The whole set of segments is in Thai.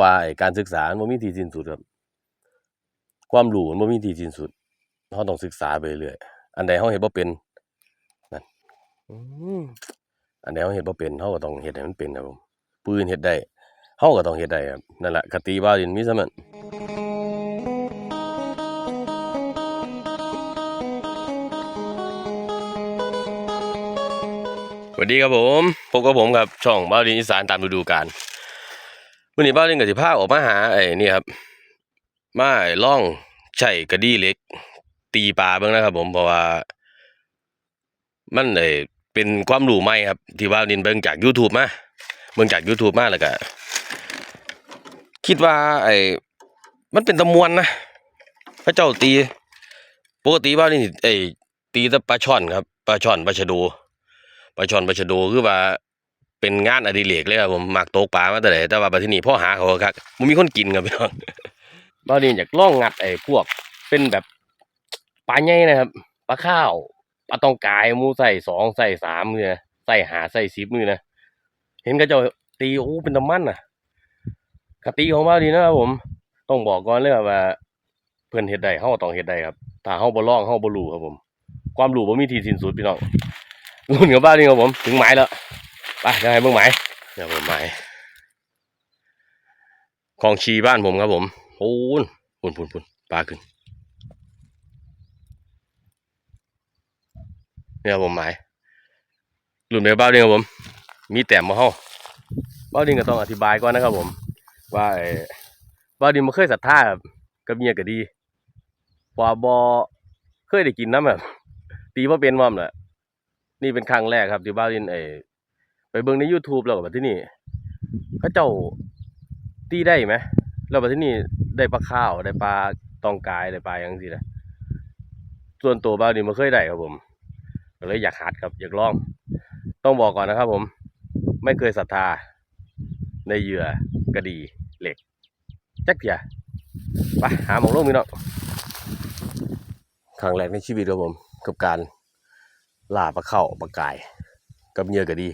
ว่าไอ้การศึกษามันบ่มีที่สิ้นสุดครับ ความรู้มันบ่มีที่สิ้นสุดเราต้องศึกษาไปเรื่อยอันใดเราเฮ็ดบ่เป็นนั่นอืมอันใดเราเฮ็ดบ่เป็นเราก็ต้องเฮ็ดให้มันเป็นครับผมผู้อื่นเฮ็ดได้เราก็ต้องเฮ็ดได้ครับนั่นแหละคติบ่าวดินมีส่ำนั้นสวัสดีครับผมพบกับผมครับช่องบ่าวดินอีสานตามฤดูกาล วันนี้บ่าวดินก็สิพาออกมาหาไอ้นี่ครับมาไอ้ล่องใช้กระดี่เล็ก ตีปลาเบิ่งนะครับ ผมเพราะว่า มันเอ้เป็นความรู้ใหม่ครับ ที่ว่านินเบิ่งจาก YouTube มาเบิ่งจาก YouTube มาแล้วก็คิดว่า ไอ้มันเป็นตะมวนนะพระเจ้าตีปกติว่านี่ไอ้ตีแต่ปลาช่อนครับปลาช่อนปลาชะโดปลาช่อนปลาชะโดคือว่า เป็นงานอดิเรกเลยครับผมมักตกปลามาแต่ไหนแต่ว่าบัดทีนี้พ่อหาเขาครับบ่มีคนกินครับพี่น้องบาวนี่อยากล่องงัดไอ้พวกเป็นแบบปลาใหญ่นะครับปลาข้าวปลาตองกายมูใส่สองใส่สามมือนะใส่หาใส่สิบมือนะเห็นก็จะตีโอ้เป็นตะมันน่ะกตีของบ้าวดีนะครับผมต้องบอกก่อนเลยว่า เพื่อนเฮ็ดได้เฮาต้องเฮ็ดได้ครับถ้าเฮาบ่ลองเฮาบ่รู้ครับผม ความรู้บ่มีทีสิ้นสุดพี่น้องรุ่นกับบ้าวนี่ครับผม ถึงหมายแล้ว ไปเดี๋ยวให้เบิ่งหมายเดี๋ยวผมหมายของชีบ้านผมครับผมโอ้นปุ่นปุ่นปุ่นปลาขึ้นเนี่ยผมหมายหลุมเดียวบ้าดียวครับผม มีแต้มมาเฮาบ้าดินก็ต้องอธิบายก่อนนะครับผม ว่าไอ้บ้าดินมาเคยศรัทธากับเมียก็ดีกว่าบอเคยได้กินน้ำแบบตีว่าเป็นว่ามแหละนี่เป็นครั้งแรกครับที่บ้าดินไอ้ ไปเบิ่งใน YouTube แล้วก็แบบที่นี่เขาเจ้าตีได้ไหมแล้วบัดทีนี้ได้ปลาข้าวได้ปลาตองกายได้ปลาอย่างสินะส่วนตัวบ้านี่ไม่เคยได้ครับผมก็เลยอยากหัดครับอยากลอง ต้องบอกก่อนนะครับ ผม ไม่เคยศรัทธา ในเหยื่อกระดีเหล็ก จักเถียไปหาหมองลงมีเนาะครั้งแรกในชีวิตครับผม กับการล่าปลาเข้าปลากาย กับเหยื่อกระดี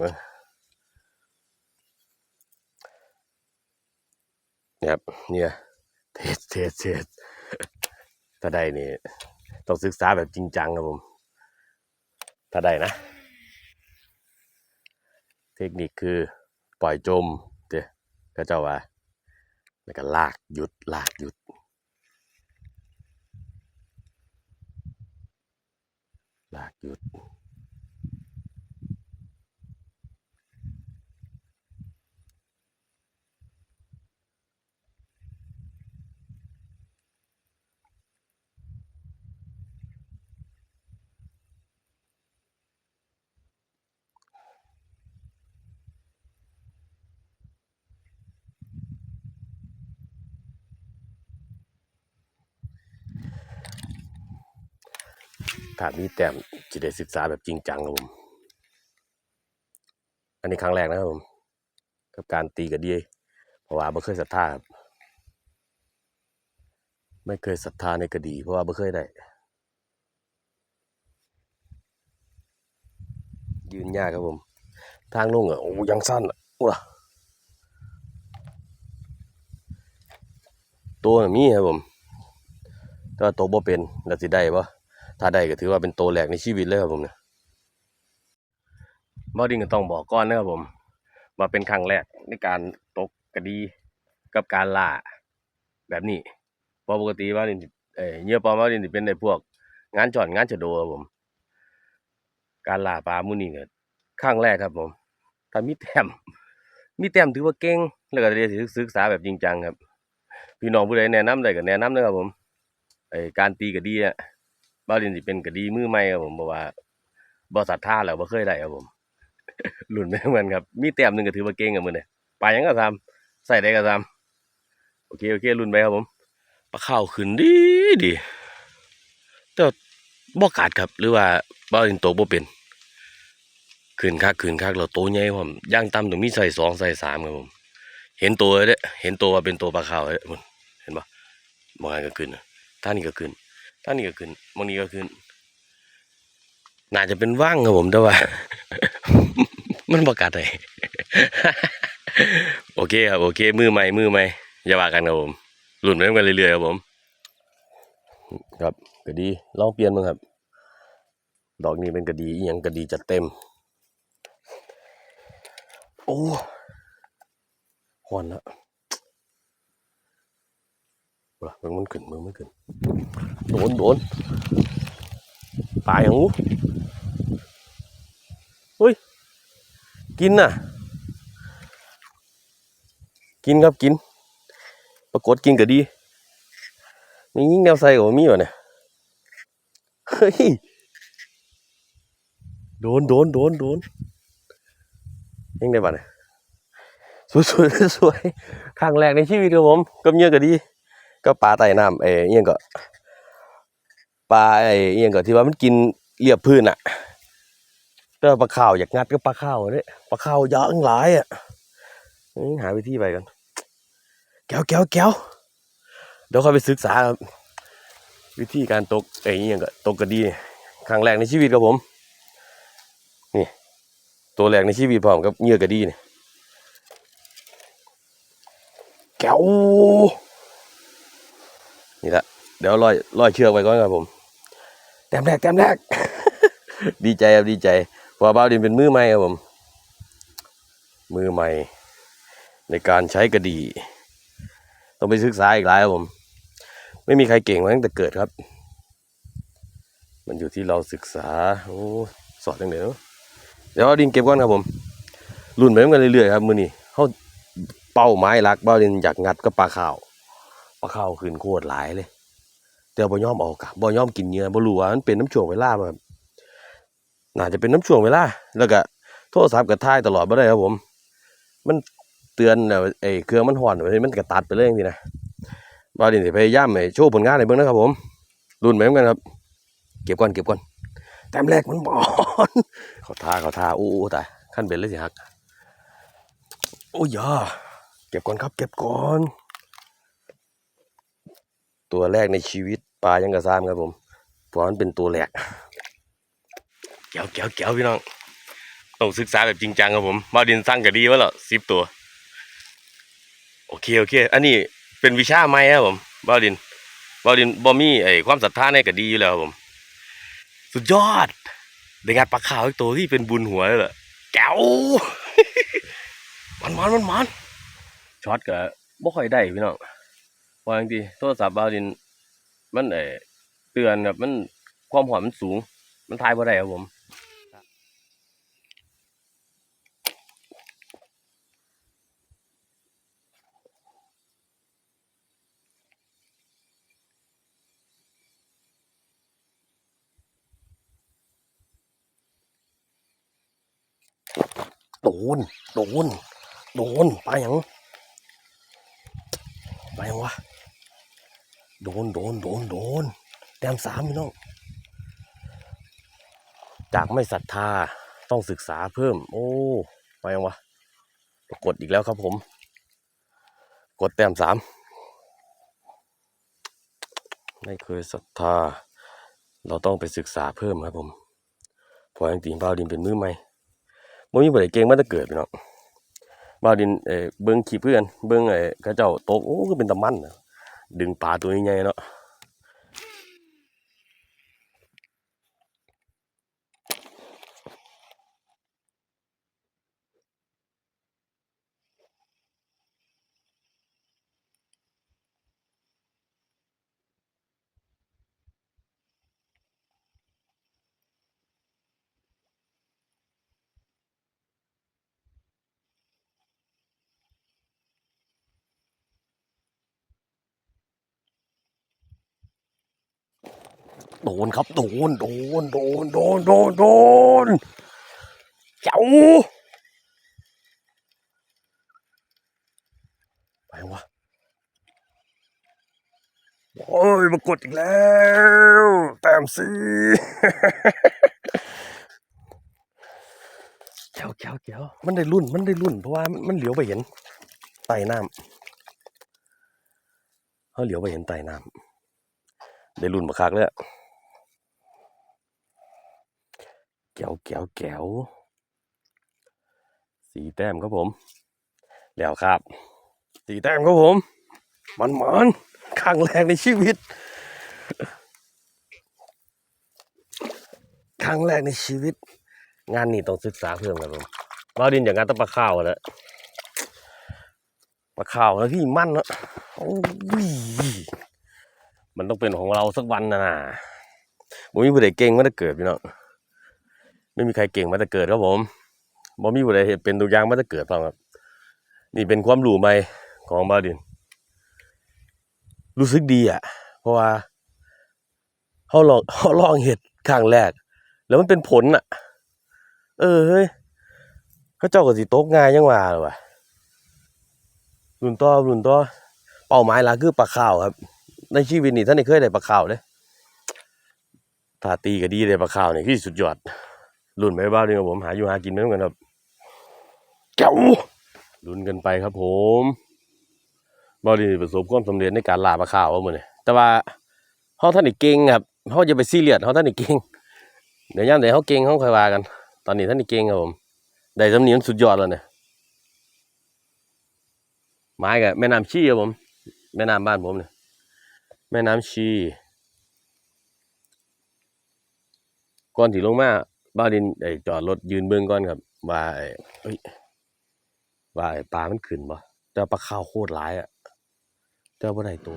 นี่ยครับเนี่ยเทสเทสเทสถ้าได้นี่ต้องศึกษาแบบจริงจังครับผม ถ้าได้นะ เทคนิคคือปล่อยจมเดี๋ยก็เจ้าว่า แล้วก็ลากหยุดลากหยุดลากหยุด ถ้ามีแต้มจะได้ศึกษาแบบจริงจังครับผม อันนี้ครั้งแรกนะครับผมกับการตีกระดีเพราะว่าไม่เคยศรัทธาครับไม่เคยศรัทธาในกระดี เพราะว่าไม่เคยได้ ยืนยากครับผม ทางลงอะโอ้ยังสั้นอะว้าตัวน่ะมีครับผมแต่ว่าตัวบ่เป็นแล้วสิได้ปะ ถ้าได้ก็ถือว่าเป็นโตัวแรกในชีวิตเลยครับผมเนี่ยบอดิ้งก็ต้องบอกก่อนนะครับผม มาเป็นครั้งแรกในการตกกระดีกับการล่าแบบนี้เพราะปกติว่าดินเอ่อเหยื่อปลอมว่าดินสิเป็นในพวก งานจอดงานจะโดครับผม การล่าปลามื้อนี้ก็ครั้งแรกครับผมถ้ามีแต้มมีแต้มถือว่าเก่งแล้วก็ได้ศึกษาแบบจริงจังครับ พี่น้องผู้ใดแนะนำได้ก็แนะนำนะครับผมไอ้การตีกระดีอะ บ้าวดินสิเป็นกะดีมือใหม่ครับผมเพราะว่าบ่ศรัทธาแล้วบ่เคยได้ครับผมรุ่นไม่เหมือนครับ มีแต้มหนึ่งก็ถือว่าเก่งกับมื้อนี้ปลายังก็ทำใส่ได้ก็ทำโอเคโอเครุ่นไปครับผมปลาข้าวขึ้นดีดีแต่ว่าบ่กัดครับหรือว่าบ้าวดินโตบ่เป็นขึ้นคักขึ้นคักแล้วโตใหญ่พร้อมย่างต่ำต้องมีใส่สองใส่สามครับผมเห็นตัวเด้เห็นตัวว่าเป็นตัวปลาขาวเด้เห็นปะมองไงก็ขึ้นท่านี้ก็ขึ้น ท่านี้ก็ขึ้นมองนี้ก็ขึ้น น่าจะเป็นว่างครับผมแต่ว่า มันประกาศเลยโอเคครับโอเค มือใหม่มือใหม่อย่าว่ากันครับผมรุ่นไปกันเรื่อยๆครับผม ครับกระดีลองเปลี่ยนมั้งครับ ดอกนี้เป็นกระดีอหยังกระดีจัดเต็ม โอ้หอนละ มันมันขึ้นมือมันขึ้นโดนโดนตายหูเฮ้ย กินน่ะ กินครับกิน ปรากฏกินก็ดี มียิ่งแนวใส่ก็มีวะเนี่ย เฮ้ย โดนโดนโดนโดนยังได้บ้าเนี่ยสวยสวยสวยครั้งแรกในชีวิตครับผมกับเงี้ยก็ดี ก็ปลาไต่น้ำเอ้ยเงี้ยก็ปลาไอ้เงี้ยก็ที่ว่ามันกินเรียบพื้นอะแต่ว่าปลาข้าวอยากงัดก็ปลาข้าวเนี่ยปลาข้าวเยอะหลายอะหาวิธีไปกันแก้วแก้วแก้วเดี๋ยวเขาไปศึกษาวิธีการตกไอ้เงี้ยก็ตกกระดีครั้งแรกในชีวิตครับผม นี่ ตัวแรกในชีวิตพร้อมกับเงื่อกระดีนี่แก้ว นี่ละเดี๋ยวลอยลอยเชือกไว้ก่อนครับผมแต้มแรกแต้มแรก ดีใจครับดีใจพราะว่าบ้าวดินเป็นมือใหม่ครับผม มือใหม่ ในการใช้กระดี ต้องไปศึกษาอีกหลายครับผม ไม่มีใครเก่งมาตั้งแต่เกิดครับ มันอยู่ที่เราศึกษาโอ้สอนยังไงเนาะเดี๋ยวดินเก็บก่อนครับผมรุ่นไปกันเรื่อยๆครับมือนี้เขาเป้าไม้รักเบ้าดินอยากงัดก็ปลาข่าว ปลาข้าวขึ้นโคตรหลายเลย แต่บ่ยอมออกอะบ่ยอมกินเนื้อบ่รู้ว่ามันเป็นน้ำช่วงเวลาแบบน่าจะเป็นน้ำช่วงเวลา แล้วก็โทรศัพท์ก็ถ่ายตลอดบ่ได้ครับผม มันเตือนไอ้เครื่องมันห่อนไปมันก็ตัดไปเลยจังซี่นะบ่าดินสิพยายามให้โชว์ผลงานให้เบิ่งนะครับผมรุ่นไปกันครับ เก็บก่อนเก็บก่อนแต้มแรกมันบอนเขาทาเขาทาโอ้ตายขั้นเบ็ดเลยสิฮักโอ้ยอยาเก็บก่อนครับ เก็บก่อน ตัวแรกในชีวิตปลายังกระซามครับผมเพราะมันเป็นตัวแรกเกี่ยวเกี่ยวเกี่ยวพี่น้องต้องศึกษาแบบจริงจังครับผมมาดินสร้างก็ดีวะเหรอสิบตัว โอเคโอเค อันนี้เป็นวิชาใหม่ครับผมบ้าดินบ้าดินบ่มีไอความศรัทธาในก็ดีอยู่แล้วครับผม สุดยอดได้งานปลาขาวอีกตัวที่เป็นบุญหัวเลยเหรอแก้วมันมันมันมันช็อตก็บ่ค่อยได้พี่น้อง เพราจริงๆโทรศัพท์บาวดิน มันเอเตือนแบบมันความหอมมันสูง มันทายบ่ได้ครับผมโดน โดน โดน ไปยัง ไปยังวะ โดนโดนโดนโดนแต้มสามพี่น้อง จากไม่ศรัทธาต้องศึกษาเพิ่ม โอ้ไปยังวะกดอีกแล้วครับผม กดแต้มสามไม่เคยศรัทธา เราต้องไปศึกษาเพิ่มครับผมพราะจริงๆเบาดินเป็นมือใหม่บ่มีบ่ได้เก่งมาแต่เกิดพี่น้องบ่าดินเอ่อเบิ่งขี้เพื่อนเบิ่งไอ้เขาเจ้าตกโอ้คือเป็นตะมันนะ ดึงปลาตัวใหญ่ๆเนาะ โดนครับโดนโดนโดนโดนโดนโดนเจ้าไปวะโอ้ยมากดอีกแล้วแต้มสี่เจ้าเจ้าเจ้ามันได้รุ่นมันได้รุ่น เพราะว่ามันเหลียวไปเห็นใต้น้ำเขาเหลียวไปเห็นใต้น้ำได้รุ่นมาคักเลยอะ แก้วแก้วแก้วสีแต้มครับผม แล้วครับตีแต้มครับผม มันมันๆครั้งแรกในชีวิตครั้งแรกในชีวิต งานนี้ต้องศึกษาเพิ่มครับผมมาดินอย่างงานต้องปลาข้าวแล้วปลาข้าวแล้วที่มั่นเนอะโอ้ยมันต้องเป็นของเราสักวันนะนะผมมีผู้ใดเก่งมาแต่เกิดพี่น้อง ไม่มีใครเก่งมาแต่เกิดครับผมบ่มีผู้ใดเห็นเป็นตัวอย่างมาแต่เกิดพร้อมครับ นี่เป็นความรู้ใหม่ของบาดิน รู้สึกดีอะ เพราะว่าเขาลองเขาลองเห็ดครั้งแรก แล้วมันเป็นผลอะ เออเฮ้ยเขาเจ้าก็สิตกง่ายยังว่าหรอวะรุ่นต่อรุ่นต่อเป้าหมายหลักคือปลาข้าวครับ ในชีวิตนี้ท่านเคยได้ปลาข้าวเลยถ้าตีก็ดีได้ปลาข้าวนี่คือสุดยอด รุ่นไม่บ้าเลยครับผมหาอยู่หากินไม่เหมือนกันครับเจ้าลุ้นกันไปครับผมบอดี้ประสบความสำเร็จในการล่าปลาขาวมื้อนี้แต่ว่าเฮาท่านนี่เก่งครับเฮาอย่าไปซีเรียสเฮาท่านนี่เก่งเดี๋ยวยามใดเฮาเก่งเฮาค่อยว่ากัน ตอนนี้ท่านนี่เก่งครับผมได้สำเนียงสุดยอดแล้วเนี่ยไม้กับแม่น้ำชีครับผมแม่น้ำบ้านผมเนี่ยแม่น้ำชีก่อนสิลงมา บ้านดินไอ้จอดรถยืนเบื้องก่อนครับว่าไอ้เอ้ยว่าไอ้ปลามันขึ้นบ่แต่ว่าปลาข้าวโคตรร้ายอะแต่ว่าบ่ได้ตัว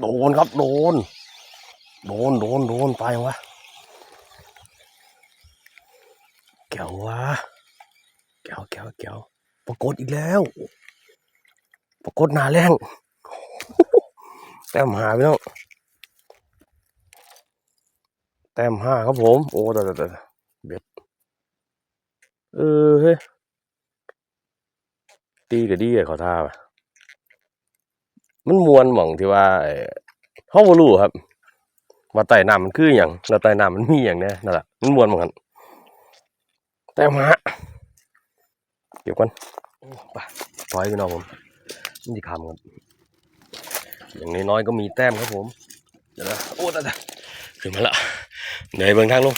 โดนครับโดน โดนโดนโดนไปวะแก้ววะแก้วแก้วแก้วปรากฏอีกแล้ว ปรากฏหนาแรงแต้มหาพี่น้องแต้มห้าครับผม โอ้แต่แต่แต่เบ็ดเออเฮ้ตีกับดีอะขาท่าปะ มันมวนหม่องที่ว่าเฮาบ่รู้ครับ ว่าใต้น้ำมันคือหยังแล้วใต้น้ำมันมีหยังแน่นั่นแหละมันมวนหม่องกันแต้มาเดี๋ยวก่อนไปปล่อยพี่น้องผมมันสิคำครับอย่างน้อยๆก็มีแต้มครับผมเดี๋ยวนะโอ้ตายขึ้นมาละเหนื่อยเบิ่งทางลง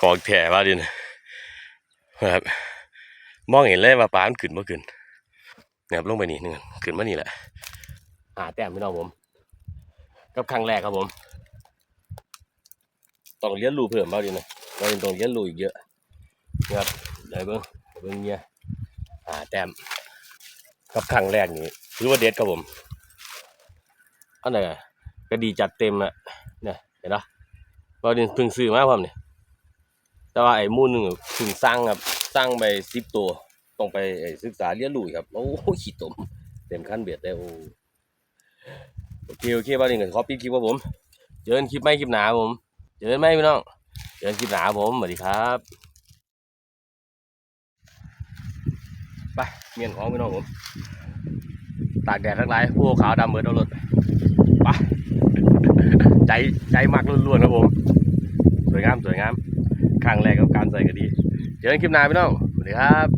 ของแถว่าดินะครับมองเห็นเลยว่าปลามันขึ้นบ่ขึ้น นะครับลงไปนี่นึงขึ้นมานี่แหละหาแต้มพี่น้องผม กับครั้งแรกครับผม ต้องเรียนรูเพิ่มบ้างดินะเราต้องเรียนรูอีกเยอะนะครับเดี๋ยวเบิ่งเบิ่งเนี่ยหาแต้มกับครั้งแรกนี่ถือว่าเด็ดครับผมอันไหนอะก็ดีจัดเต็มอะเนี่ยเห็นปะเราเพิ่งซื้อมาพร้อมเนี่ยแต่ว่าไอ้มูหนึ่งถึงสร้างครับสร้างไปสิบตัว ต้องไปศึกษาเรียนรู้อีกครับ โอ้โหขี้ตมเต็มขั้นเบียดได้โอ้โอเคโอเคบ้านนี้ก็ขอปิดคลิปครับผม เจอกันคลิปไม่คลิปหนาผม เจอกันไหมพี่น้อง เจอกันคลิปหนาผมสวัสดีครับไปเมียนของพี่น้องผมตากแดดทั้งหลายพวกขาวดำเหมือนเอารถไปใจใจมักล้วนๆครับผม สวยงามสวยงามครั้งแรกกับการใส่ก็ดี เจอกันคลิปหน้าพี่น้องสวัสดีครับ